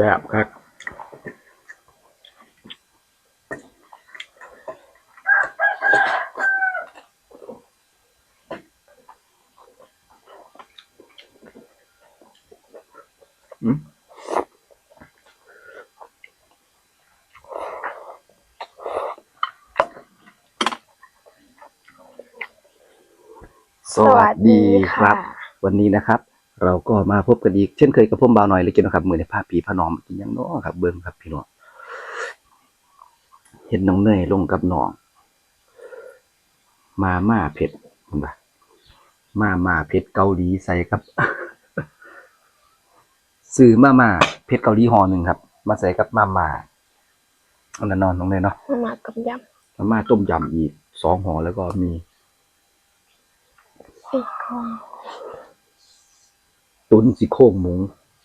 ซ่บครับอืมสวัสดีครับ วันนี้นะครับ เราก็มาพบกันอีกเช่นเคยกับผมบ่าวหน่อยเลยกินนะครับมือในภาพผีพระนอมกินหยังเน้อครับ เบิ้งครับพี่น้องเห็นน้องเนยลงกับน้อง มาม่าเผ็ดเห็นปะมาม่าเผ็ดเกาหลีใส่ครับซื้อมาม่าเผ็ดเกาหลีห่อหนึ่งครับ มาใส่กับมาม่าอันนั้นนอนน้องเนยเนาะมามากับยมาม่าต้มยำอีกสองห่อแล้วก็มีำซี่โครง ตุนซี่โคงหมู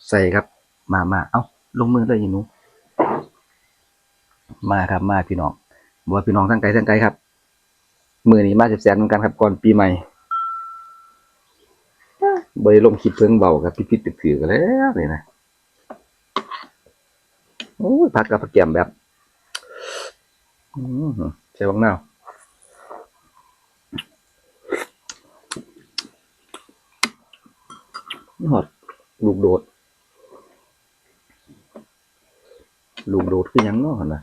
ใส่ครับ มามาเอ้าลงมือเลยอีหนูมาครับมาพี่น้องบัวาพี่น้องทั้งไกลทั้งไกลครับ มือนี้มาแสบๆเหมือนกันครับ ก่อนปีใหม่บริลงคลิปเพิ่งเบาครับพิพิธถือกันแล้วเลยนะโอ้ยพัดกับผักแกมแบบใช่บ้างเน่า หอดลูกโดด ลูกโดดคือหยังเนาะหั่นนะ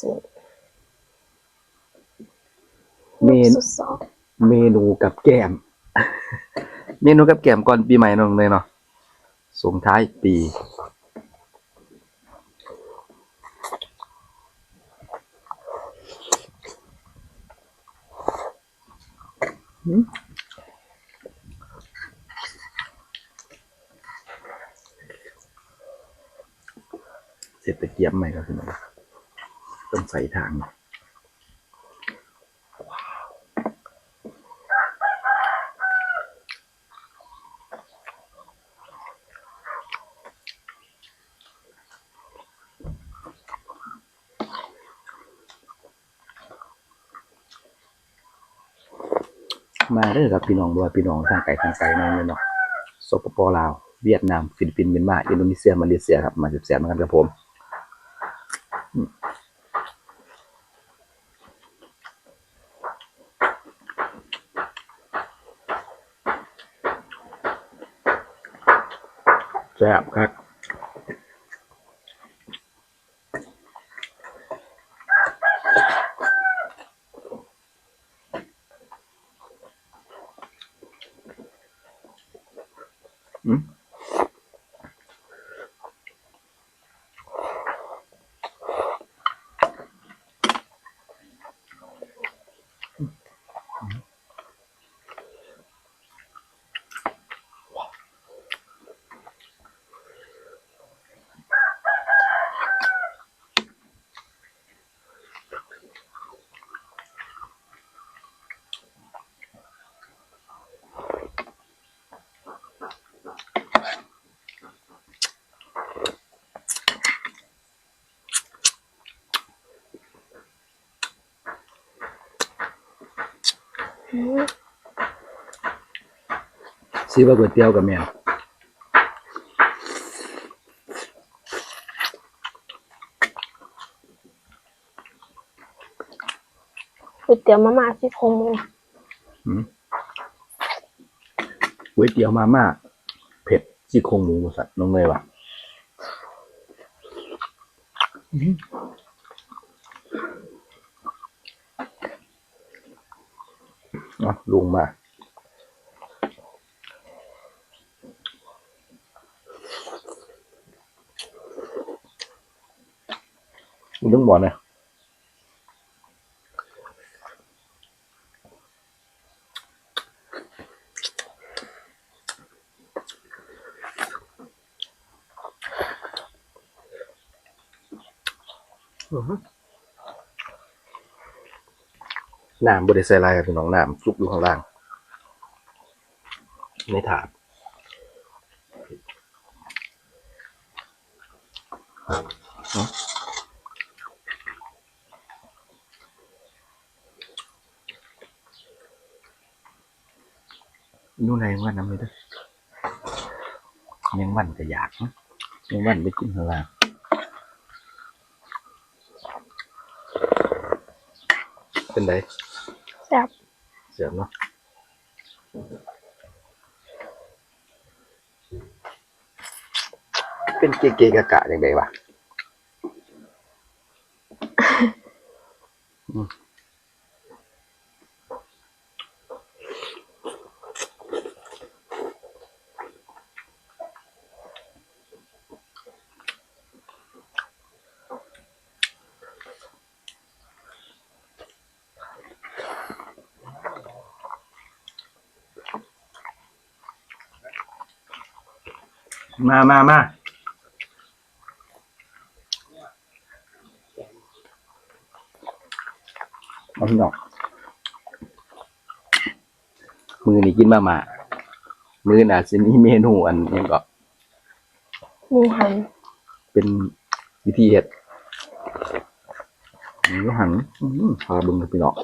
สุเมนสุดสองเมนูกับแกม เมนูกับแกมก่อนปีใหม่น้องเลยเนาะส่งท้ายปีหืม เสร็จตะเกียบใหม่ก็คือต้องใส่ทางมาเด้อครับพี่น้องด้วยพี่น้องทางไกลทางไกลนั่นเลยเนาะสปปลาว เวียดนาม ฟิลิปปินส์เมียนมา อินโดนีเซีย มาเลเซียครับ มาแสบๆเหมือนกันครับผม แซ่บครับ ซีว่าก๋วยเตี๋ยวกับแม่นก๋วยเตี๋ยวมาม่าซี่โครงหมูอืมก๋วยเตี๋ยวมาม่าเผ็ดซี่โครงหมูสัตว์น้องเลยว่ะอืมเอะลุงมา มึงต้อง บอกนะน้ำบริใส่ลายครับพี่น้องน้ำซุกอยู่ข้างล่างในถาดเนาะนู่นไหน ว่าน้ำเลยเด้อยังมันก็อยากนะยังวันไปกินข้างล่างเป็นไงแซ่บเสียบเนาะเป็นเกเกกะกะอย่างไรวะ อืม มามามาเอาพี่น้องมือนี่กินมามามือน่ะสิมีเมนูอันนี้ก็หมูหันเป็นวิธีเฮ็ดหมูหันอื้อหือพาเบึงครับพี่น้อง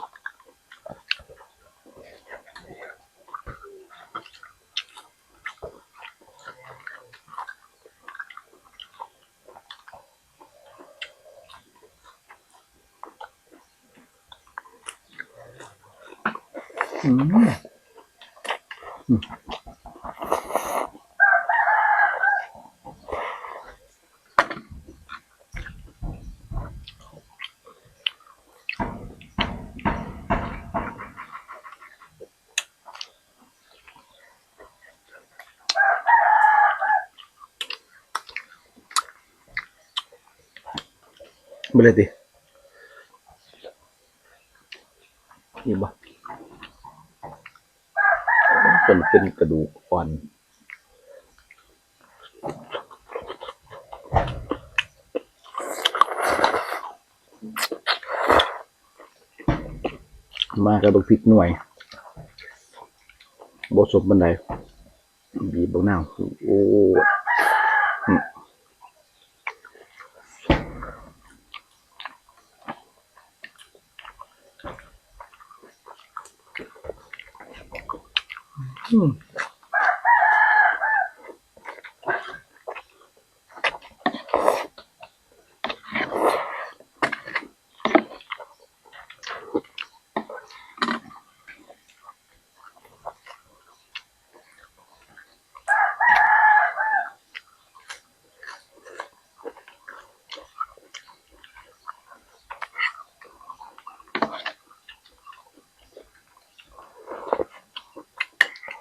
Boleh tih? Ibah. นี่บ่เป็นเป็นกระดูกอ่อนมากับบักพริกหน่วยบสมบันไดบีบบางนาโอ้ม อื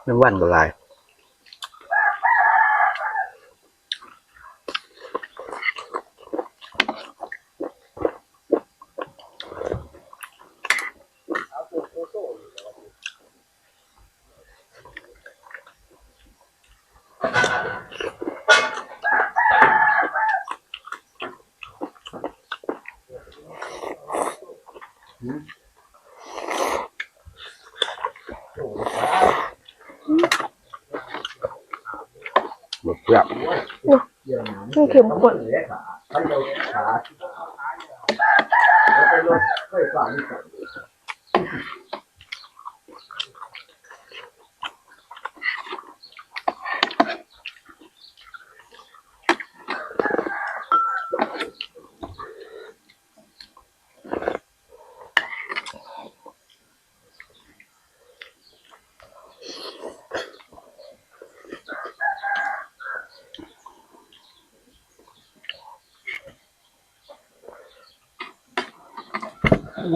มแม่งวันก็หลาย หมดแล้ว มัน เค็มข้น เข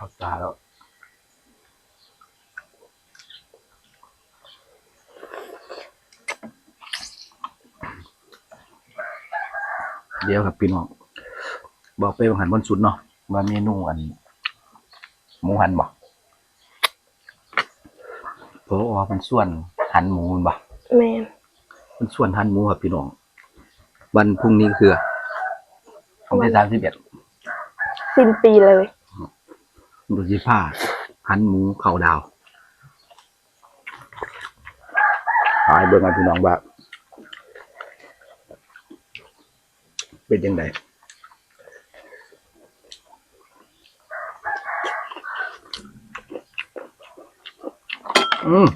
้าตาแล้ว เดี๋ยวครับพี่น้องบอกไปว่าหันบนสุดเนาะว่าเมนูอันหมูหันบ่เพราะว่ามันส่วนหันหมูมันบ่แมนมันส่วนหันหมูครับพี่น้องวันพรุ่งนี้คือวันที่สามสิบเอ็ดสิ้นปีเลยดูสิผ้าหันหมูเข่าดาวหายเบิ่งกันพี่น้องว่า เป็นยังไงอืม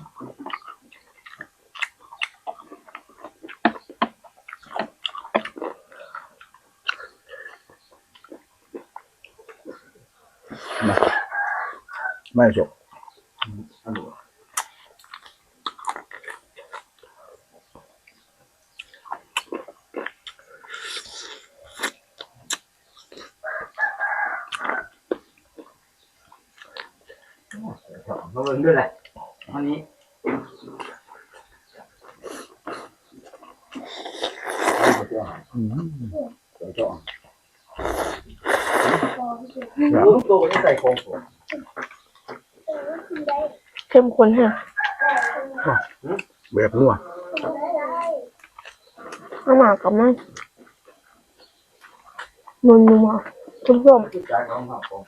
มาไม่จบ มาเบิ่งด้วยแหละอันนี้อืมลูกโตนี่ใส่โครงผมเข้มข้นฮะแบบนัวเอามากับมันนัวนัวๆส้มคือใจของเขา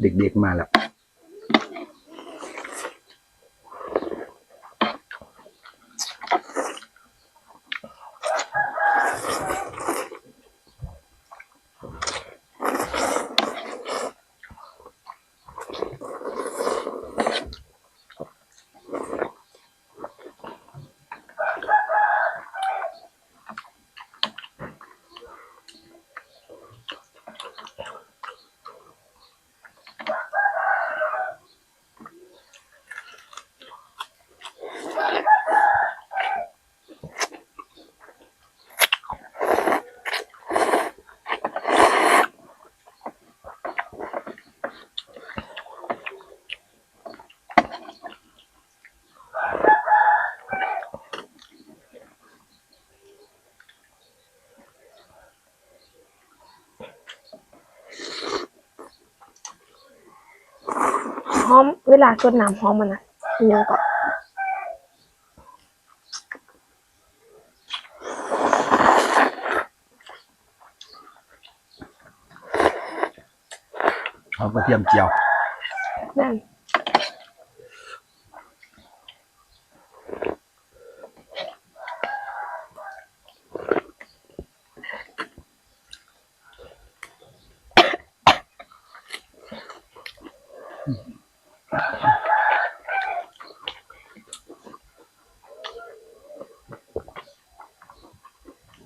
เด็กๆมาแล้ว ๆหอม เวลาสดน้ำหอมมันนะมันยังก็เอากระเทียมเจียวนั่น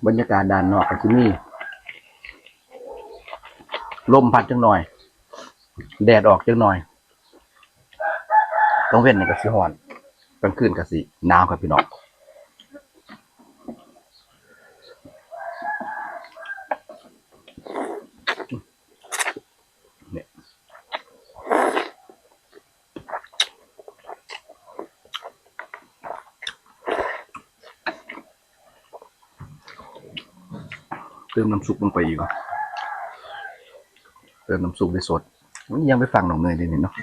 บ รรยากาศด้านนอกก็จะมีลมพัดจังหน่อย แดดออกจังหน่อยต้องเว้นในกระสีหอนกลางคืนกระสีหนาวครับพี่น้องเนี่ยเติม น้ำซุปลงไปอีกเหรอเติมน้ำซุปไปสดมันยังไปฟังหนองเนยดีนี่เนาะ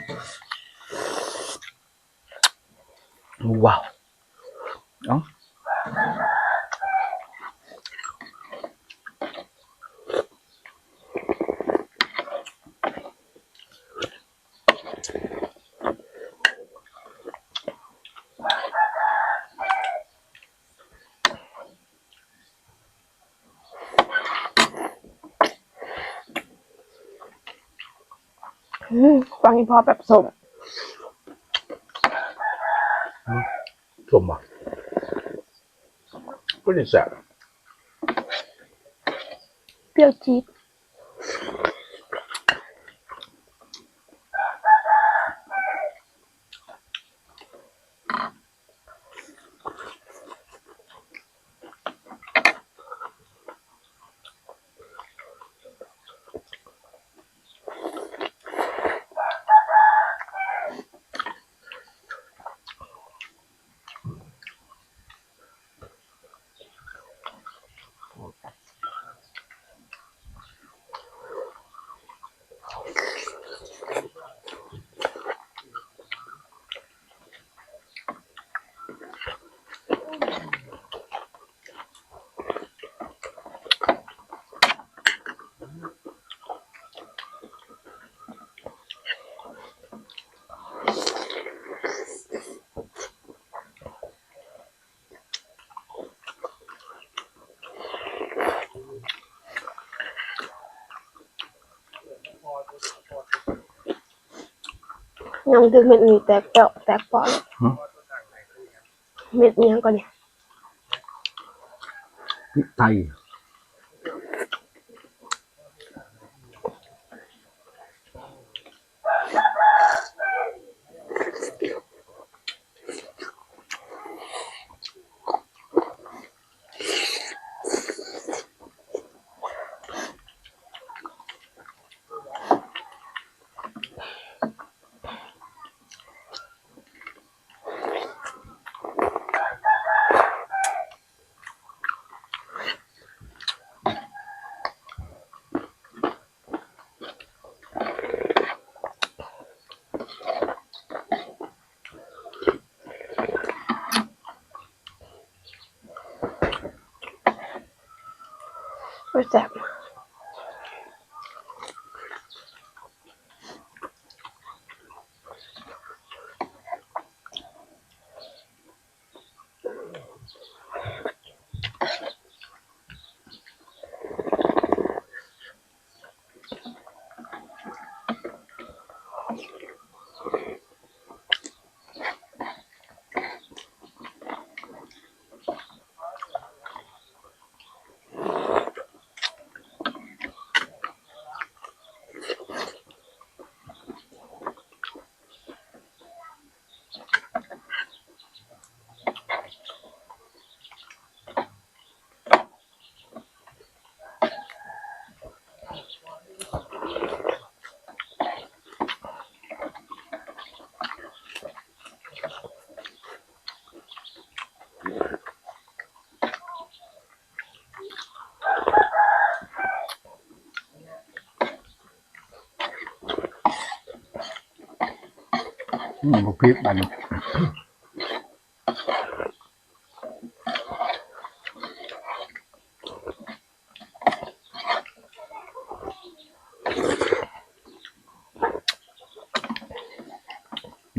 ว้าว เอ้า ฟังอีพอแบบสมชมอะก็จะแซ่บเปรี้ยวจี๊ด ยังคือเม็ดนี้แตกเปาะแตกเปาะเลยหึเม็ดนี้ยังก่อนเนี่ย พริกไทย อืมพริกมัน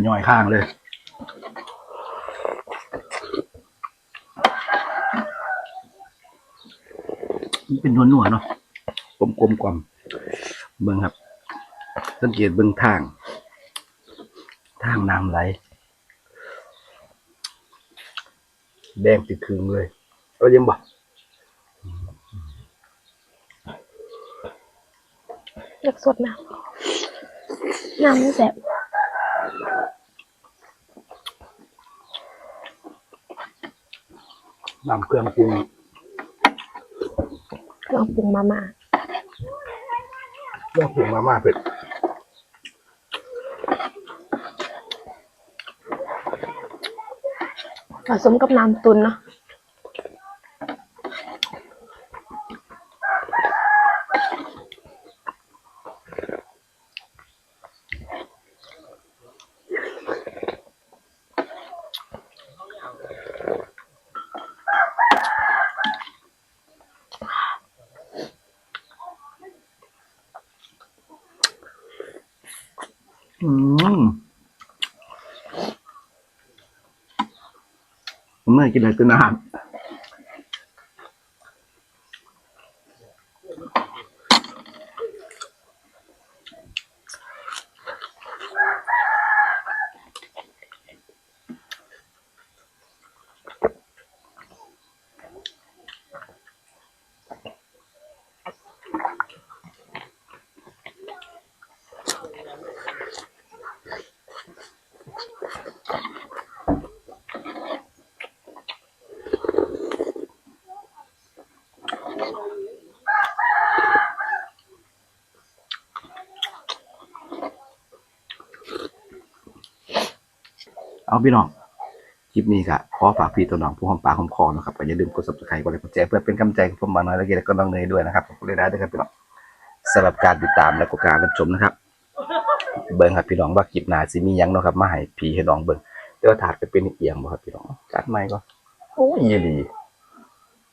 ย่อยข้างเลยเป็นนวลนวลๆเนาะกลมกลมๆกลมเบิ่งครับ สังเกตเบิ่งทาง ทางน้ำไหล แดงติดคืงเลยเอายังบ่เลือกสดน้ำน้ำนี่แซ่บน้ำเครื่องปรุงเครื่องปรุงมาม่าเครื่องปรุงมาม่าเผ็ด ผ สมกับน้ำตุนเนาะ อืม ผมไม่กินอะไรตัวน้ำ เอาพี่น้อง คลิปนี้ก็ขอฝากพี่ตัวน้องผู้หอมปากหอมคอนะครับอย่าลืมกด subscribe กดไลค์กดแชร์เพื่อเป็นกำลังใจกับผมมาน้อยและเกและก็น้องเนยด้วยนะครับขอบคุณเลยนะด้วยครับพี่น้องสำหรับการติดตามและก็การรับชมนะครับ เบิ่งครับพี่น้องว่าคลิปหน้าสิมีหยังเนาะครับมาให้พี่ให้น้องเบิ่งเดี๋ยวถาดไปเป็นเอียงบ่ครับพี่น้องจัดใหม่ก็โอ้ยดี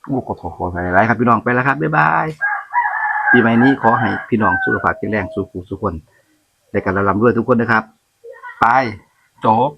กูขอโทษขออภัยหลายๆครับพี่น้องไปแล้วครับบ๊ายบายปีใหม่นี้ขอให้พี่น้องสุขภาพแข็งแรงสุขุสุขคนและกันร่ำรวยทุกคนนะครับ ไปจบ